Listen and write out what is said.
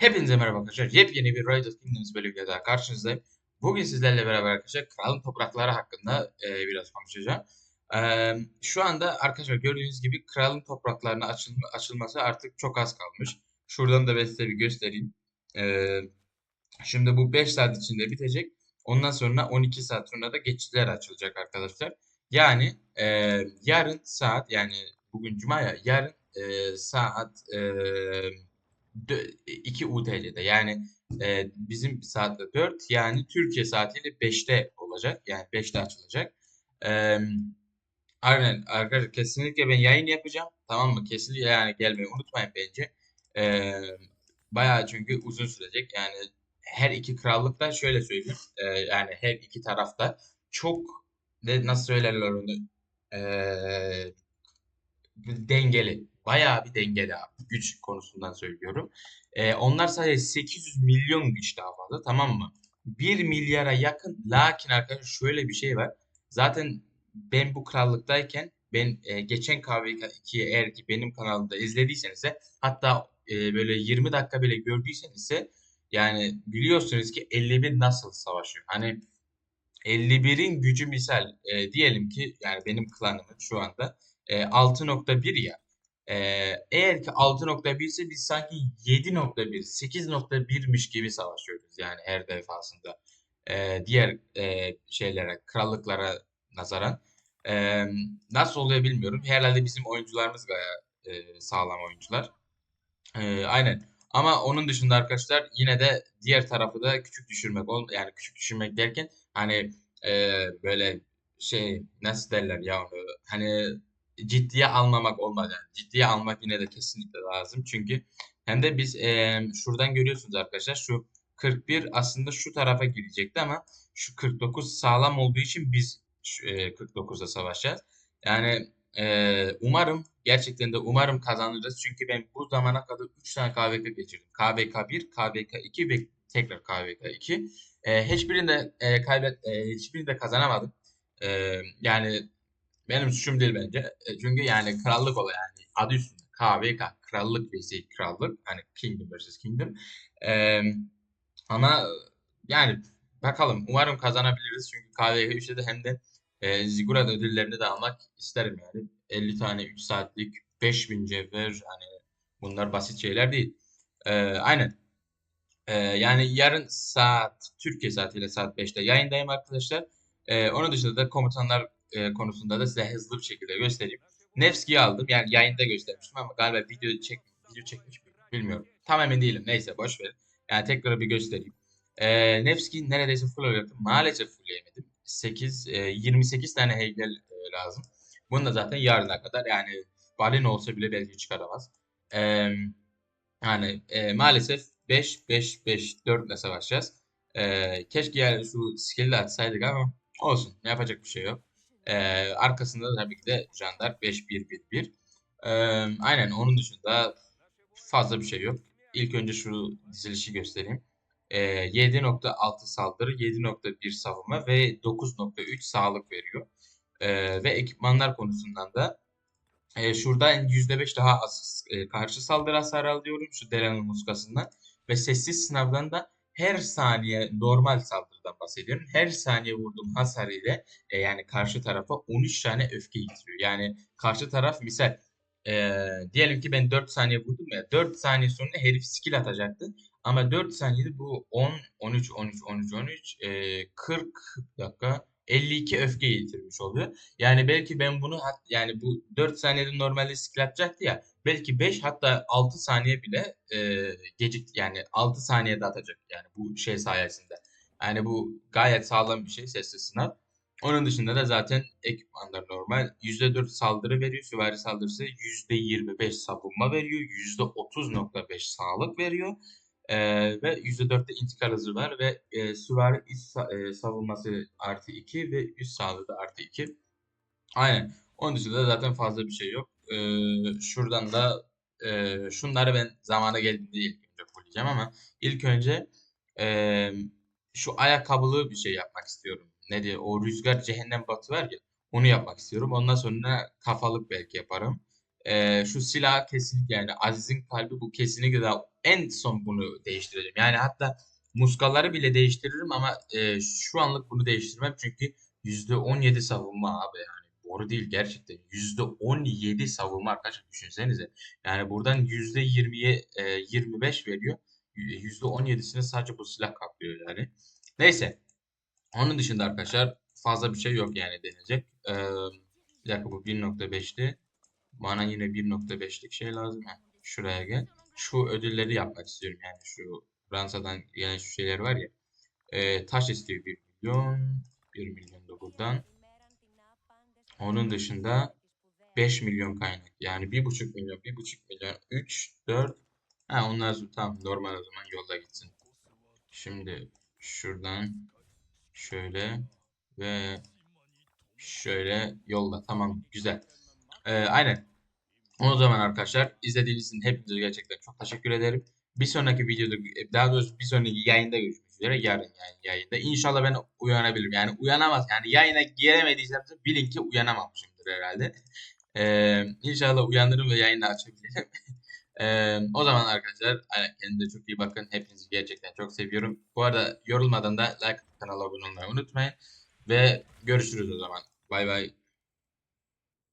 Hepinize merhaba arkadaşlar. Yepyeni bir Rise of Kingdoms bölümüyle daha karşınızdayım. Bugün sizlerle beraber arkadaşlar kralın toprakları hakkında e, biraz konuşacağım. E, şu anda arkadaşlar gördüğünüz gibi kralın topraklarına açılma, açılması artık çok az kalmış. Şuradan da ben size bir göstereyim. E, şimdi bu 5 saat içinde bitecek. Ondan sonra 12 saat sonra da geçitler açılacak arkadaşlar. Yani e, yarın saat yani bugün cuma ya yarın e, saat e, 2 UTC'de yani e, bizim saatte 4 yani Türkiye saatiyle 5'te olacak. Yani 5'te açılacak. E, aynen arkadaşlar kesinlikle ben yayın yapacağım. Tamam mı? Kesinlikle yani gelmeyi unutmayın bence. E, bayağı çünkü uzun sürecek. Yani her iki krallıkta şöyle söyleyeyim. E, yani her iki tarafta çok de nasıl söylerler onu e, dengeli. Bayağı bir dengeli abi. Güç konusundan söylüyorum. Ee, onlar sadece 800 milyon güç daha fazla tamam mı? 1 milyara yakın. Lakin arkadaşlar şöyle bir şey var. Zaten ben bu krallıktayken ben e, geçen KVK2'yi eğer ki benim kanalımda izlediyseniz de hatta e, böyle 20 dakika bile gördüyseniz de yani biliyorsunuz ki 51 nasıl savaşıyor. Hani 51'in gücü misal e, diyelim ki yani benim klanımın şu anda e, 6.1 ya. E, eğer ki 6.1 ise biz sanki 7.1, 8.1'miş gibi savaşıyoruz yani her defasında. E, diğer e, şeylere, krallıklara nazaran. E, nasıl oluyor bilmiyorum. Herhalde bizim oyuncularımız gayet e, sağlam oyuncular. E, aynen. Ama onun dışında arkadaşlar yine de diğer tarafı da küçük düşürmek. Yani küçük düşürmek derken hani e, böyle şey nasıl derler ya onu hani ciddiye almamak yani. Ciddiye almak yine de kesinlikle lazım. Çünkü hem de biz e, şuradan görüyorsunuz arkadaşlar şu 41 aslında şu tarafa girecekti ama şu 49 sağlam olduğu için biz e, 49'da savaşacağız. Yani e, umarım gerçekten de umarım kazanırız. Çünkü ben bu zamana kadar 3 tane KVK geçirdim. KVK 1, KVK 2 ve tekrar KVK 2. E, hiçbirinde e, kaybet e, hiçbirinde kazanamadım. E, yani benim suçum değil bence. E, çünkü yani krallık oluyor yani adı üstünde. KVK krallık vs krallık hani Kingdom vs Kingdom. E, ama yani bakalım umarım kazanabiliriz çünkü KVK 3'te de hem de e, Ziggurat ödüllerini de almak isterim yani. 50 tane 3 saatlik 5000 cevher hani bunlar basit şeyler değil. E, aynen. E, yani yarın saat Türkiye saatiyle saat 5'te yayındayım arkadaşlar. E, onun dışında da komutanlar e, konusunda da size hızlı bir şekilde göstereyim. Nevski'yi aldım. Yani yayında göstermiştim ama galiba video çek video çekmiş bilmiyorum. Tam emin değilim. Neyse boş ver. Yani tekrar bir göstereyim. E, Nevski neredeyse full olacaktım. Maalesef fullleyemedim. 8 e, 28 tane heykel e, lazım. Bunu da zaten yarına kadar yani balin olsa bile belki çıkaramaz. E, yani e, maalesef 5 5 5 4 ile savaşacağız. E, keşke yani şu skill'i atsaydık ama olsun. Yapacak bir şey yok. E, arkasında da tabii ki de Jandark 5-1-1-1. E, aynen onun dışında fazla bir şey yok. İlk önce şu dizilişi göstereyim. E, 7.6 saldırı, 7.1 savunma ve 9.3 sağlık veriyor. E, ve ekipmanlar konusundan da e, şuradan %5 daha az e, karşı saldırı hasarı alıyorum şu Delan'ın muskasından. Ve sessiz sınavdan da her saniye normal saldırıdan bahsediyorum. Her saniye vurduğum hasar ile e, yani karşı tarafa 13 tane öfke getiriyor. Yani karşı taraf misal e, diyelim ki ben 4 saniye vurdum ya 4 saniye sonra herif skill atacaktı. Ama 4 saniyede bu 10, 13, 13, 13, 13, e, 40 dakika 52 öfke getirmiş oluyor. Yani belki ben bunu yani bu 4 saniyede normalde skill atacaktı ya belki 5 hatta 6 saniye bile e, gecik yani 6 saniyede atacak yani bu şey sayesinde. Yani bu gayet sağlam bir şey sessiz sınav. Onun dışında da zaten ekipmanlar normal. %4 saldırı veriyor. Süvari saldırısı %25 savunma veriyor. %30.5 sağlık veriyor. Ee, ve %4'te intikal hızı var ve e, süvari iç e, savunması artı 2 ve üst sağlığı da artı 2. Aynen. Onun dışında zaten fazla bir şey yok. Ee, şuradan da e, şunları ben zamana geldiğinde ilk önce fulleyeceğim ama ilk önce e, şu ayakkabılı bir şey yapmak istiyorum. Ne diye o rüzgar cehennem batı var ya onu yapmak istiyorum. Ondan sonra kafalık belki yaparım. Ee, şu silah kesinlikle yani Aziz'in kalbi bu kesinlikle daha en son bunu değiştireceğim. Yani hatta muskaları bile değiştiririm ama e, şu anlık bunu değiştirmem çünkü %17 savunma abi yani. Doğru değil gerçekten. %17 savunma arkadaşlar düşünsenize. Yani buradan %20'ye e, 25 veriyor. %17'sini sadece bu silah kaplıyor yani. Neyse. Onun dışında arkadaşlar fazla bir şey yok yani deneyecek. Ee, bir dakika bu 1.5'ti. Bana yine 1.5'lik şey lazım. Heh, şuraya gel. Şu ödülleri yapmak istiyorum yani şu Fransa'dan gelen şu şeyler var ya. Ee, taş istiyor 1 milyon. 1 milyon da buradan. Onun dışında 5 milyon kaynak. Yani 1,5 milyon, 1,5 milyon, 3, 4. Ha onlar tamam normal o zaman yolda gitsin. Şimdi şuradan şöyle ve şöyle yolda. Tamam güzel. Ee, aynen. O zaman arkadaşlar izlediğiniz için hepinize gerçekten çok teşekkür ederim. Bir sonraki videoda daha doğrusu bir sonraki yayında görüşmek üzere. Yarın yani yayında. İnşallah ben uyanabilirim. Yani uyanamaz. Yani yayına giremediysem bilin ki uyanamamışımdır herhalde. Ee, inşallah uyanırım ve yayını açabilirim. Ee, o zaman arkadaşlar kendinize çok iyi bakın. Hepinizi gerçekten çok seviyorum. Bu arada yorulmadan da like kanala abone olmayı unutmayın. Ve görüşürüz o zaman. Bay bay.